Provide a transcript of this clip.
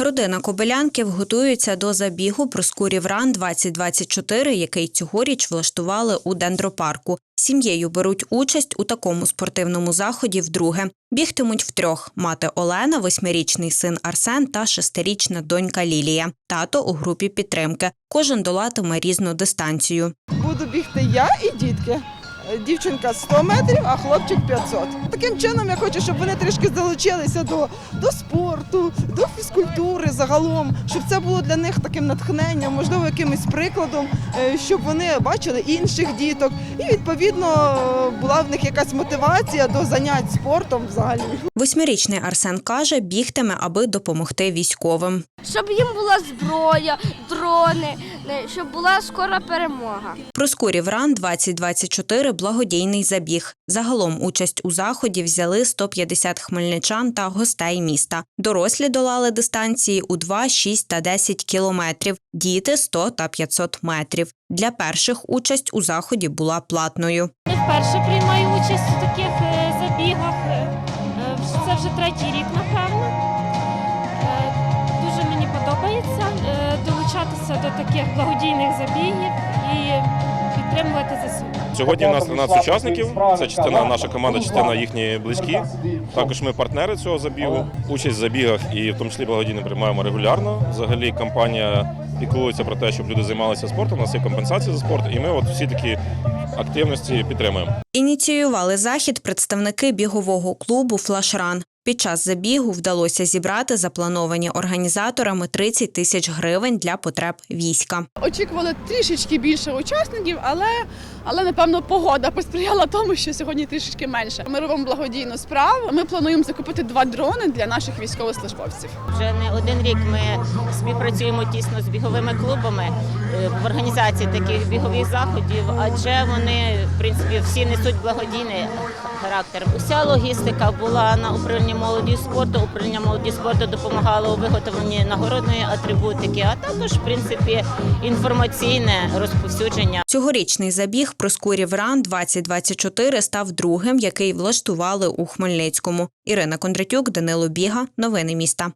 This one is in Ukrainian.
Родина Кобилянків готується до забігу Проскурів Ран 2024, який цьогоріч влаштували у дендропарку. Сім'єю беруть участь у такому спортивному заході вдруге. Бігтимуть втрьох: мати Олена, восьмирічний син Арсен та шестирічна донька Лілія. Тато у групі підтримки. Кожен долатиме різну дистанцію. Буду бігти я і дітки. Дівчинка 100 метрів, а хлопчик 500. Таким чином я хочу, щоб вони трішки залучилися до, до спорту, до фізкультури загалом, щоб це було для них таким натхненням, можливо, якимось прикладом, е, щоб вони бачили інших діток. І відповідно була в них якась мотивація до занять спортом взагалі. Восьмирічний Арсен каже, бігтиме, аби допомогти військовим. щоб їм була зброя, дрони, щоб була скора перемога. Проскурів Ран 2024 благодійний забіг. Загалом участь у заході взяли 150 хмельничан та гостей міста. Дорослі долали дистанції у 2, 6 та 10 кілометрів, діти 100 та 500 метрів. Для перших участь у заході була платною. Не вперше приймаю участь у таких е, забігах. Е, е, Це вже третій рік, напевно. Долучатися до таких благодійних забігів і підтримувати ЗСУ. Сьогодні у нас 13 учасників. Це частина наша команда, частина їхні близькі. Також ми партнери цього забігу. Участь в забігах і в тому числі благодійно приймаємо регулярно. Взагалі компанія піклується про те, щоб люди займалися спортом. У нас є компенсація за спорт, і ми от всі такі активності підтримуємо. Ініціювали захід представники бігового клубу Флашран. Під час забігу вдалося зібрати заплановані організаторами 30 тисяч гривень для потреб війська. очікували трішечки більше учасників, але, але напевно погода посприяла тому, що сьогодні трішечки менше. Ми робимо благодійну справу. Ми плануємо закупити два дрони для наших військовослужбовців. Вже не один рік ми співпрацюємо тісно з біговими клубами е, в організації таких бігових заходів, адже вони в принципі всі несуть благодійний характер. Уся логістика була на управлінні молоді спорту. Управління молоді спорту допомагало у виготовленні нагородної атрибутики, а також в принципі інформаційне розповсюдження. Цьогорічний забіг Проскурів Ран 2024 став другим, який влаштували у Хмельницькому. Ірина Кондратюк, Данило Біга. Новини міста.